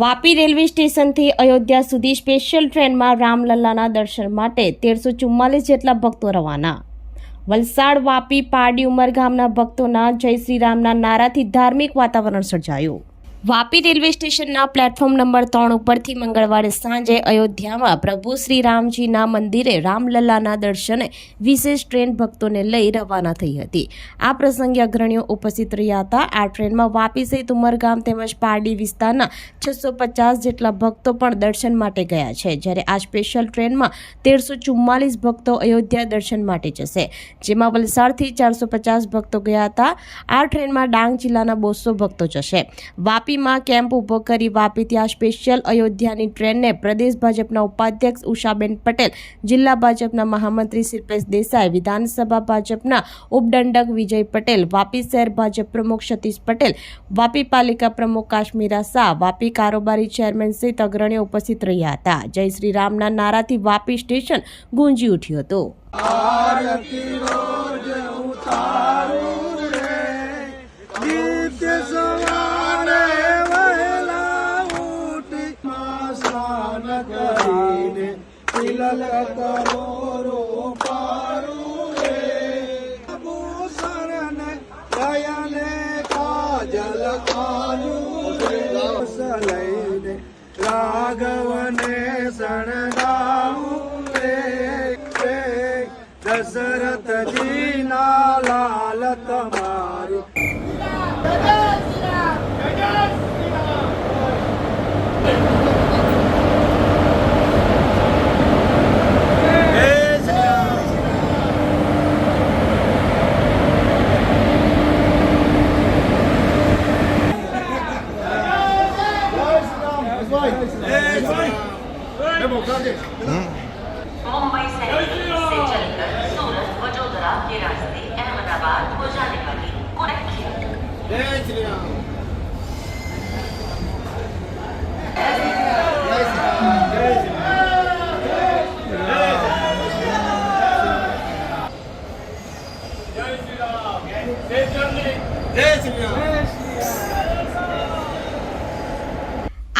Vapi railway સ્ટેશનથી અયોધ્યા સુધી special ટ્રેનમાં રામલલ્લાના દર્શન માટે તેરસો ચુમ્માલીસ જેટલા ભક્તો રવાના. વલસાડ, વાપી, પારડી ઉમરગામના ભક્તોના જય શ્રીરામના નારાથી ધાર્મિક વાતાવરણ સર્જાયું. વાપી રેલવે સ્ટેશનના પ્લેટફોર્મ નંબર ત્રણ ઉપરથી મંગળવારે સાંજે અયોધ્યામાં પ્રભુ શ્રી રામજીના મંદિરે રામલલ્લાના દર્શને વિશેષ ટ્રેન ભક્તોને લઈ રવાના થઈ હતી. આ પ્રસંગે અગ્રણીઓ ઉપસ્થિત રહ્યા હતા. આ ટ્રેનમાં વાપી સહિત ઉમરગામ તેમજ પારડી વિસ્તારના છસો પચાસ જેટલા ભક્તો પણ દર્શન માટે ગયા છે, જ્યારે આ સ્પેશિયલ ટ્રેનમાં તેરસો ચુમ્માલીસ ભક્તો અયોધ્યા દર્શન માટે જશે, જેમાં વલસાડથી ચારસો પચાસ ભક્તો ગયા હતા. આ ટ્રેનમાં ડાંગ જિલ્લાના બોસો ભક્તો જશે. વાપીમાં કેમ્પ ઊભો કરી વાપી ત્યાં સ્પેશિયલ અયોધ્યાની ટ્રેનને પ્રદેશ ભાજપના ઉપાધ્યક્ષ ઉષાબેન પટેલ, જિલ્લા ભાજપના મહામંત્રી શિલ્પેશ દેસાઈ, વિધાનસભા ભાજપના ઉપદંડક વિજય પટેલ, વાપી શહેર ભાજપ પ્રમુખ સતીશ પટેલ, વાપી પાલિકા પ્રમુખ કાશ્મીરા શાહ, વાપી કારોબારી ચેરમેન સહિત અગ્રણીઓ ઉપસ્થિત રહ્યા હતા. જય શ્રી રામના નારાથી વાપી સ્ટેશન ગુંજી ઉઠ્યું હતું. કરીને તિલક કરો રૂપારું રે ભૂષણ દયને કાજલ કાનું રે લઈને રાઘવને શણગાવું રે રે દશરથજી ના લાલ તમારું ol kardeş. Hı? 10 Mayıs seçildi. Sulu, Vacodara, Girasti, Ahmedabad, Kocaeli'deki Konakki. Evet ya. Jai